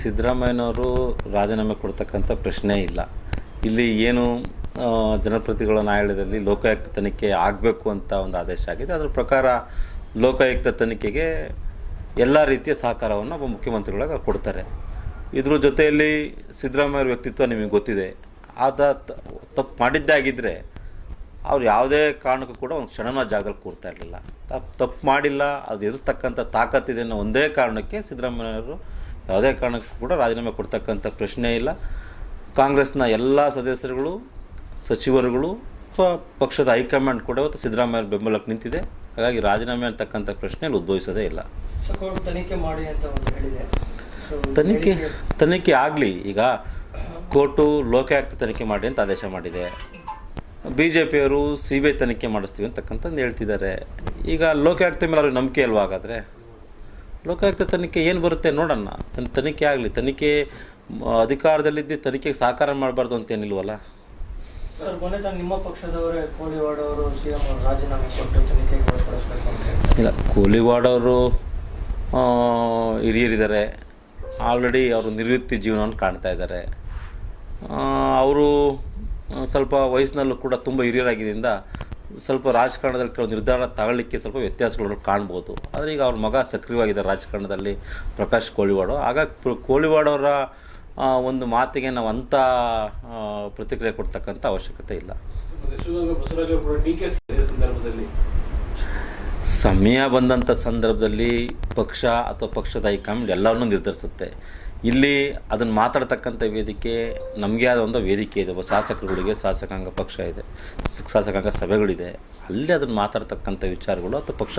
ಸಿದ್ದರಾಮಯ್ಯನವರು ರಾಜೀನಾಮೆ ಕೊಡ್ತಕ್ಕಂಥ ಪ್ರಶ್ನೆ ಇಲ್ಲ. ಇಲ್ಲಿ ಏನು ಜನಪ್ರತಿಗಳ ನ್ಯಾಯಾಲಯದಲ್ಲಿ ಲೋಕಾಯುಕ್ತ ತನಿಖೆ ಆಗಬೇಕು ಅಂತ ಒಂದು ಆದೇಶ ಆಗಿದೆ. ಅದರ ಪ್ರಕಾರ ಲೋಕಾಯುಕ್ತ ತನಿಖೆಗೆ ಎಲ್ಲ ರೀತಿಯ ಸಹಕಾರವನ್ನು ಒಬ್ಬ ಮುಖ್ಯಮಂತ್ರಿಗಳಾಗ ಕೊಡ್ತಾರೆ. ಇದ್ರ ಜೊತೆಯಲ್ಲಿ ಸಿದ್ದರಾಮಯ್ಯವ್ರ ವ್ಯಕ್ತಿತ್ವ ನಿಮಗೆ ಗೊತ್ತಿದೆ. ಆದ ತಪ್ಪು ಮಾಡಿದ್ದಾಗಿದ್ದರೆ ಅವ್ರು ಯಾವುದೇ ಕಾರಣಕ್ಕೂ ಕೂಡ ಒಂದು ಕ್ಷಣನ ಜಾಗದಲ್ಲಿ ಕೂರ್ತಾ ಇರಲಿಲ್ಲ. ತಪ್ಪು ತಪ್ಪು ಮಾಡಿಲ್ಲ, ಅದು ಎದುರಿಸ್ತಕ್ಕಂಥ ತಾಕತ್ತಿದೆ ಅನ್ನೋ ಒಂದೇ ಕಾರಣಕ್ಕೆ ಸಿದ್ದರಾಮಯ್ಯವರು ಯಾವುದೇ ಕಾರಣಕ್ಕೂ ಕೂಡ ರಾಜೀನಾಮೆ ಕೊಡ್ತಕ್ಕಂಥ ಪ್ರಶ್ನೆ ಇಲ್ಲ. ಕಾಂಗ್ರೆಸ್ನ ಎಲ್ಲ ಸದಸ್ಯರುಗಳು ಸಚಿವರುಗಳು ಅಥವಾ ಪಕ್ಷದ ಹೈಕಮಾಂಡ್ ಕೂಡ ಇವತ್ತು ಸಿದ್ದರಾಮಯ್ಯ ಬೆಂಬಲಕ್ಕೆ ನಿಂತಿದೆ. ಹಾಗಾಗಿ ರಾಜೀನಾಮೆ ಅಂತಕ್ಕಂಥ ಪ್ರಶ್ನೆ ಉದ್ಭವಿಸೋದೇ ಇಲ್ಲ. ತನಿಖೆ ಮಾಡಿ ಅಂತ ಒಂದು ಹೇಳಿದೆ. ತನಿಖೆ ತನಿಖೆ ಆಗಲಿ. ಈಗ ಕೋರ್ಟು ಲೋಕಾಯುಕ್ತ ತನಿಖೆ ಮಾಡಿ ಅಂತ ಆದೇಶ ಮಾಡಿದೆ. ಬಿ ಜೆ ಪಿಯವರು ಸಿ ಬಿ ಐ ತನಿಖೆ ಮಾಡಿಸ್ತೀವಿ ಅಂತಕ್ಕಂಥದ್ದು ಹೇಳ್ತಿದ್ದಾರೆ. ಈಗ ಲೋಕಾಯುಕ್ತ ಮೇಲೆ ಅವ್ರಿಗೆ ನಂಬಿಕೆ ಅಲ್ವಾ ಹಾಗಾದರೆ? ಲೋಕಾಯುಕ್ತ ತನಿಖೆ ಏನು ಬರುತ್ತೆ ನೋಡೋಣ ತನ್- ತನಿಖೆ ಆಗಲಿ ತನಿಖೆ ಅಧಿಕಾರದಲ್ಲಿದ್ದು ತನಿಖೆಗೆ ಸಹಕಾರ ಮಾಡಬಾರ್ದು ಅಂತೇನಿಲ್ವಲ್ಲ ಸರ್ ಮೊನ್ನೆ ನಿಮ್ಮ ಪಕ್ಷದವರೇ ಕೋಳಿವಾಡ ಅವರು ಸಿ ಎಂ ಅವರು ರಾಜೀನಾಮೆ ಕೊಟ್ಟು ತನಿಖೆಗೆ ಒಳಪಡಿಸ್ಬೇಕು ಅಂತ ಹೇಳ್ತಾರೆ. ಇಲ್ಲ ಕೋಲಿವಾಡ್ ಅವರು ಹಿರಿಯರಿದ್ದಾರೆ. ಆಲ್ರೆಡಿ ಅವರು ನಿವೃತ್ತಿ ಜೀವನವನ್ನು ಕಾಣ್ತಾ ಇದ್ದಾರೆ. ಅವರು ಸ್ವಲ್ಪ ವಯಸ್ಸಿನಲ್ಲೂ ಕೂಡ ತುಂಬ ಹಿರಿಯರಾಗಿದ್ದರಿಂದ ಸ್ವಲ್ಪ ರಾಜಕಾರಣದಲ್ಲಿ ಕೆಲವು ನಿರ್ಧಾರ ತಗೊಳ್ಳಿಕ್ಕೆ ಸ್ವಲ್ಪ ವ್ಯತ್ಯಾಸಗಳನ್ನು ಕಾಣ್ಬೋದು. ಆದರೆ ಈಗ ಅವ್ರ ಮಗ ಸಕ್ರಿಯವಾಗಿದ್ದಾರೆ ರಾಜಕಾರಣದಲ್ಲಿ, ಪ್ರಕಾಶ್ ಕೋಳಿವಾಡು. ಆಗ ಕೋಳಿವಾಡವರ ಒಂದು ಮಾತಿಗೆ ನಾವು ಅಂಥ ಪ್ರತಿಕ್ರಿಯೆ ಕೊಡ್ತಕ್ಕಂಥ ಅವಶ್ಯಕತೆ ಇಲ್ಲ. ಸಮಯ ಬಂದಂಥ ಸಂದರ್ಭದಲ್ಲಿ ಪಕ್ಷ ಅಥವಾ ಪಕ್ಷದ ಹೈಕಮಾಂಡ್ ಎಲ್ಲವನ್ನೂ ನಿರ್ಧರಿಸುತ್ತೆ. ಇಲ್ಲಿ ಅದನ್ನು ಮಾತಾಡ್ತಕ್ಕಂಥ ವೇದಿಕೆ, ನಮಗೆ ಆದ ಒಂದು ವೇದಿಕೆ ಇದೆ. ಶಾಸಕರುಗಳಿಗೆ ಶಾಸಕಾಂಗ ಪಕ್ಷ ಇದೆ. ಶಾಸಕಾಂಗ ಸಭೆಗಳಿದೆ. ಅಲ್ಲಿ ಅದನ್ನು ಮಾತಾಡ್ತಕ್ಕಂಥ ವಿಚಾರಗಳು ಅಥವಾ ಪಕ್ಷ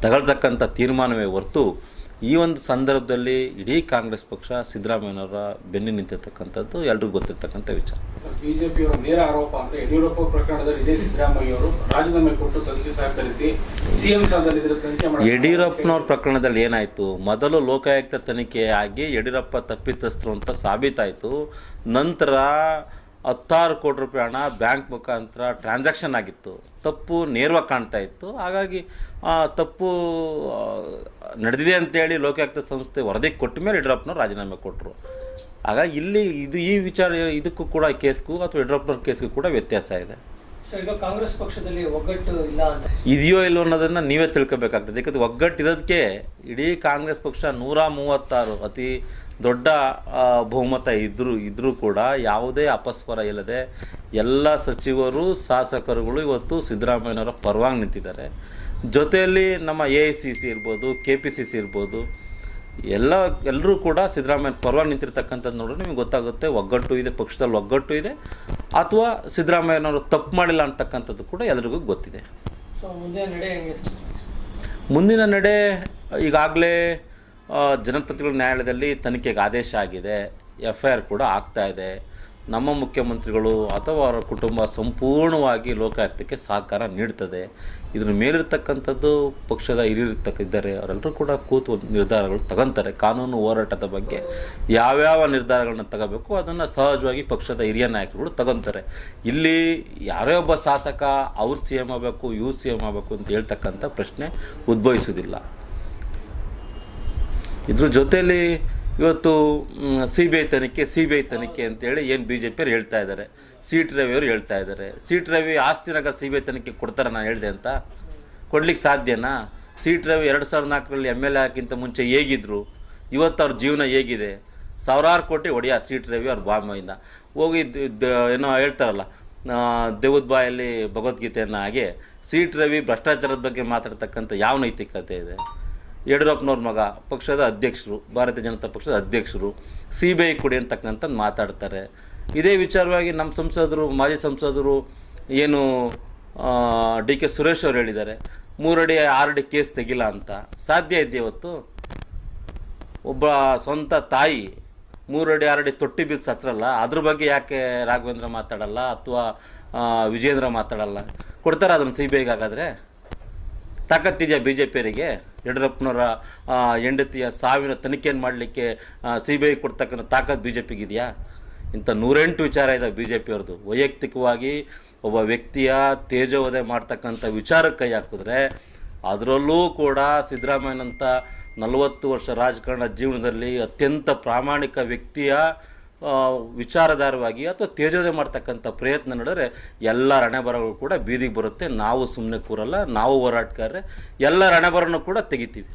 ತಗೊಳ್ತಕ್ಕಂಥ ತೀರ್ಮಾನವೇ ಹೊರತು ಈ ಒಂದು ಸಂದರ್ಭದಲ್ಲಿ ಇಡೀ ಕಾಂಗ್ರೆಸ್ ಪಕ್ಷ ಸಿದ್ದರಾಮಯ್ಯನವರ ಬೆನ್ನು ನಿಂತಿರ್ತಕ್ಕಂಥದ್ದು ಎಲ್ರಿಗೂ ಗೊತ್ತಿರ್ತಕ್ಕಂಥ ವಿಚಾರ. ಬಿಜೆಪಿಯವರ ನೇರ ಆರೋಪ ಅಂದ್ರೆ ಯಡಿಯೂರಪ್ಪ ಪ್ರಕರಣದಲ್ಲಿ ಇದೇ ಸಿದ್ದರಾಮಯ್ಯವರು ರಾಜೀನಾಮೆ ಕೊಟ್ಟು ತನಿಖೆ ಸಹಕರಿಸಿ ಸಿಎಂ ತನಿಖೆ ಯಡಿಯೂರಪ್ಪನವ್ರ ಪ್ರಕರಣದಲ್ಲಿ ಏನಾಯಿತು? ಮೊದಲು ಲೋಕಾಯುಕ್ತ ತನಿಖೆ ಆಗಿ ಯಡಿಯೂರಪ್ಪ ತಪ್ಪಿತಸ್ಥರು ಅಂತ ಸಾಬೀತಾಯಿತು. ನಂತರ ಹತ್ತಾರು ಕೋಟಿ ರೂಪಾಯಿ ಹಣ ಬ್ಯಾಂಕ್ ಮುಖಾಂತರ ಟ್ರಾನ್ಸಾಕ್ಷನ್ ಆಗಿತ್ತು. ತಪ್ಪು ನೇರವಾಗಿ ಕಾಣ್ತಾ ಇತ್ತು. ಹಾಗಾಗಿ ತಪ್ಪು ನಡೆದಿದೆ ಅಂತೇಳಿ ಲೋಕಾಯುಕ್ತ ಸಂಸ್ಥೆ ವರದಿ ಕೊಟ್ಟ ಮೇಲೆ ಯಡಿಯೂರಪ್ಪನವ್ರು ರಾಜೀನಾಮೆ ಕೊಟ್ಟರು ಹಾಗಾಗಿ ಇಲ್ಲಿ ಇದು ಈ ವಿಚಾರ, ಇದಕ್ಕೂ ಕೂಡ ಕೇಸ್ಗೂ ಅಥವಾ ಯಡಿಯೂರಪ್ಪನವ್ರ ಕೇಸ್ಗೂ ಕೂಡ ವ್ಯತ್ಯಾಸ ಇದೆ. ಕಾಂಗ್ರೆಸ್ ಪಕ್ಷದಲ್ಲಿ ಒಗ್ಗಟ್ಟು ಇಲ್ಲ ಅಂತ. ಇದೆಯೋ ಇಲ್ಲೋ ಅನ್ನೋದನ್ನು ನೀವೇ ತಿಳ್ಕೊಬೇಕಾಗ್ತದೆ. ಯಾಕಂದ್ರೆ ಒಗ್ಗಟ್ಟಿರೋದಕ್ಕೆ ಇಡೀ ಕಾಂಗ್ರೆಸ್ ಪಕ್ಷ ನೂರ ಮೂವತ್ತಾರು ಅತಿ ದೊಡ್ಡ ಬಹುಮತ ಇದ್ದರೂ ಇದ್ದರೂ ಕೂಡ ಯಾವುದೇ ಅಪಸ್ವರ ಇಲ್ಲದೆ ಎಲ್ಲ ಸಚಿವರು, ಶಾಸಕರುಗಳು ಇವತ್ತು ಸಿದ್ದರಾಮಯ್ಯನವರ ಪರವಾಗಿ ನಿಂತಿದ್ದಾರೆ. ಜೊತೆಯಲ್ಲಿ ನಮ್ಮ ಎ ಐ ಸಿ ಸಿ ಇರ್ಬೋದು ಕೆ ಪಿ ಸಿ ಸಿ ಇರ್ಬೋದು ಎಲ್ಲ ಎಲ್ಲರೂ ಕೂಡ ಸಿದ್ದರಾಮಯ್ಯ ಪರವಾಗಿ ನಿಂತಿರ್ತಕ್ಕಂಥದ್ದು ನೋಡಿದ್ರೆ ನಿಮಗೆ ಗೊತ್ತಾಗುತ್ತೆ ಒಗ್ಗಟ್ಟು ಇದೆ ಪಕ್ಷದಲ್ಲಿ ಒಗ್ಗಟ್ಟು ಇದೆ ಅಥವಾ ಸಿದ್ದರಾಮಯ್ಯನವರು ತಪ್ಪು ಮಾಡಿಲ್ಲ ಅಂತಕ್ಕಂಥದ್ದು ಕೂಡ ಎಲ್ರಿಗೂ ಗೊತ್ತಿದೆ. ಸೊ ಮುಂದೆ ನಡೆ ಹೆಂಗೆ ಮುಂದಿನ ನಡೆ ಈಗಾಗಲೇ ಜನಪ್ರತಿನಿಧಿಗಳ ನ್ಯಾಯಾಲಯದಲ್ಲಿ ತನಿಖೆಗೆ ಆದೇಶ ಆಗಿದೆ ಎಫ್ ಐ ಆರ್ ಕೂಡ ಆಗ್ತಾ ಇದೆ. ನಮ್ಮ ಮುಖ್ಯಮಂತ್ರಿಗಳು ಅಥವಾ ಅವರ ಕುಟುಂಬ ಸಂಪೂರ್ಣವಾಗಿ ಲೋಕಾಯುಕ್ತಕ್ಕೆ ಸಹಕಾರ ನೀಡ್ತದೆ. ಇದ್ರ ಮೇಲಿರ್ತಕ್ಕಂಥದ್ದು ಪಕ್ಷದ ಹಿರಿಯರಿರ್ತಕ್ಕ ಇದ್ದಾರೆ, ಅವರೆಲ್ಲರೂ ಕೂಡ ಕೂತು ನಿರ್ಧಾರಗಳು ತಗೊಂತಾರೆ. ಕಾನೂನು ಹೋರಾಟದ ಬಗ್ಗೆ ಯಾವ್ಯಾವ ನಿರ್ಧಾರಗಳನ್ನ ತಗೋಬೇಕು, ಅದನ್ನು ಸಹಜವಾಗಿ ಪಕ್ಷದ ಹಿರಿಯ ನಾಯಕರುಗಳು ತಗೊಂತಾರೆ. ಇಲ್ಲಿ ಯಾರೇ ಒಬ್ಬ ಶಾಸಕ, ಅವ್ರು ಸಿ ಎಂ ಆಗಬೇಕು, ಇವ್ರು ಸಿ ಎಂ ಆಗಬೇಕು ಅಂತ ಹೇಳ್ತಕ್ಕಂಥ ಪ್ರಶ್ನೆ ಉದ್ಭವಿಸೋದಿಲ್ಲ ಇದ್ರ ಜೊತೆಯಲ್ಲಿ ಇವತ್ತು ಸಿ ಬಿ ಐ ತನಿಖೆ ಸಿ ಬಿ ಐ ತನಿಖೆ ಅಂತೇಳಿ ಏನು ಬಿ ಜೆ ಪಿಯವ್ರು ಹೇಳ್ತಾ ಇದ್ದಾರೆ ಸೀಟ್ ರವಿಯವರು ಹೇಳ್ತಾ ಇದ್ದಾರೆ ಸೀಟ್ ರವಿ ಆಸ್ತಿನಾಗ ಸಿ ಬಿ ಐ ತನಿಖೆ ಕೊಡ್ತಾರೆ ನಾನು ಹೇಳಿದೆ ಅಂತ. ಕೊಡ್ಲಿಕ್ಕೆ ಸಾಧ್ಯನಾ? ಸೀಟ್ ರವಿ ಎರಡು ಸಾವಿರದ ನಾಲ್ಕರಲ್ಲಿ ಎಂ ಎಲ್ ಎ ಹಾಕಿಂತ ಮುಂಚೆ ಹೇಗಿದ್ರು? ಇವತ್ತು ಅವ್ರ ಜೀವನ ಹೇಗಿದೆ? ಸಾವಿರಾರು ಕೋಟಿ ಒಡೆಯ ಸೀಟ್ ರವಿ ಅವ್ರ ಬಾಂಬೆಯಿಂದ ಹೋಗಿ ಏನೋ ಹೇಳ್ತಾರಲ್ಲ ದೇವದ ಬಾಯಲ್ಲಿ ಭಗವದ್ಗೀತೆಯನ್ನು ಹಾಗೆ, ಸೀಟ್ ರವಿ ಭ್ರಷ್ಟಾಚಾರದ ಬಗ್ಗೆ ಮಾತಾಡ್ತಕ್ಕಂಥ ಯಾವ ನೈತಿಕತೆ ಇದೆ? ಯಡಿಯೂರಪ್ಪನವ್ರ ಮಗ, ಪಕ್ಷದ ಅಧ್ಯಕ್ಷರು, ಭಾರತೀಯ ಜನತಾ ಪಕ್ಷದ ಅಧ್ಯಕ್ಷರು ಸಿ ಬಿ ಐ ಕೊಡಿ ಅಂತಕ್ಕಂಥದ್ದು ಮಾತಾಡ್ತಾರೆ. ಇದೇ ವಿಚಾರವಾಗಿ ನಮ್ಮ ಸಂಸದರು, ಮಾಜಿ ಸಂಸದರು ಏನು ಡಿ ಕೆ ಸುರೇಶ್ ಅವರು ಹೇಳಿದ್ದಾರೆ, ಮೂರಡಿ, ಆರಡಿ ಕೇಸ್ ತೆಗಿಲ್ಲ ಅಂತ. ಸಾಧ್ಯ ಇದೆಯಾ ಇವತ್ತು? ಒಬ್ಬ ಸ್ವಂತ ತಾಯಿ ಮೂರಡಿ, ಆರಡಿ ತೊಟ್ಟಿ ಬಿದ್ದು ಸತ್ರಲ್ಲ ಅದ್ರ ಬಗ್ಗೆ ಯಾಕೆ ರಾಘವೇಂದ್ರ ಮಾತಾಡಲ್ಲ ಅಥವಾ ವಿಜೇಂದ್ರ ಮಾತಾಡಲ್ಲ? ಕೊಡ್ತಾರೆ ಅದನ್ನು ಸಿ ಬಿ ಐಗೆ ತಾಕತ್ತಿದೆಯಾ ಬಿ ಜೆ ಪಿಯವರಿಗೆ ಯಡಿಯೂರಪ್ಪನವರ ಹೆಂಡತಿಯ ಸಾವಿನ ತನಿಖೆಯನ್ನು ಮಾಡಲಿಕ್ಕೆ ಸಿ ಬಿ ಐ ಕೊಡ್ತಕ್ಕಂಥ ತಾಕತ್ತು ಬಿ ಜೆ ಪಿಗಿದೆಯಾ ಇಂಥ ನೂರೆಂಟು ವಿಚಾರ ಇದೆ ಬಿ ಜೆ ಪಿಯವ್ರದ್ದು ವೈಯಕ್ತಿಕವಾಗಿ ಒಬ್ಬ ವ್ಯಕ್ತಿಯ ತೇಜೋವಧೆ ಮಾಡ್ತಕ್ಕಂಥ ವಿಚಾರಕ್ಕೆ ಕೈ ಹಾಕಿದ್ರೆ ಅದರಲ್ಲೂ ಕೂಡ ಸಿದ್ದರಾಮಯ್ಯನಂಥ ನಲವತ್ತು ವರ್ಷ ರಾಜಕಾರಣ ಜೀವನದಲ್ಲಿ ಅತ್ಯಂತ ಪ್ರಾಮಾಣಿಕ ವ್ಯಕ್ತಿಯ ವಿಚಾರಧಾರವಾಗಿ ಅಥವಾ ತೇಜೋದಯ ಮಾಡ್ತಕ್ಕಂಥ ಪ್ರಯತ್ನ ನಡೆದರೆ ಎಲ್ಲ ರಣಬರಗಳು ಕೂಡ ಬೀದಿಗೆ ಬರುತ್ತೆ. ನಾವು ಸುಮ್ಮನೆ ಕೂರಲ್ಲ, ನಾವು ಹೋರಾಟಗಾರರೆ ಎಲ್ಲ ರಣಬರನ್ನು ಕೂಡ ತೆಗಿತೀವಿ.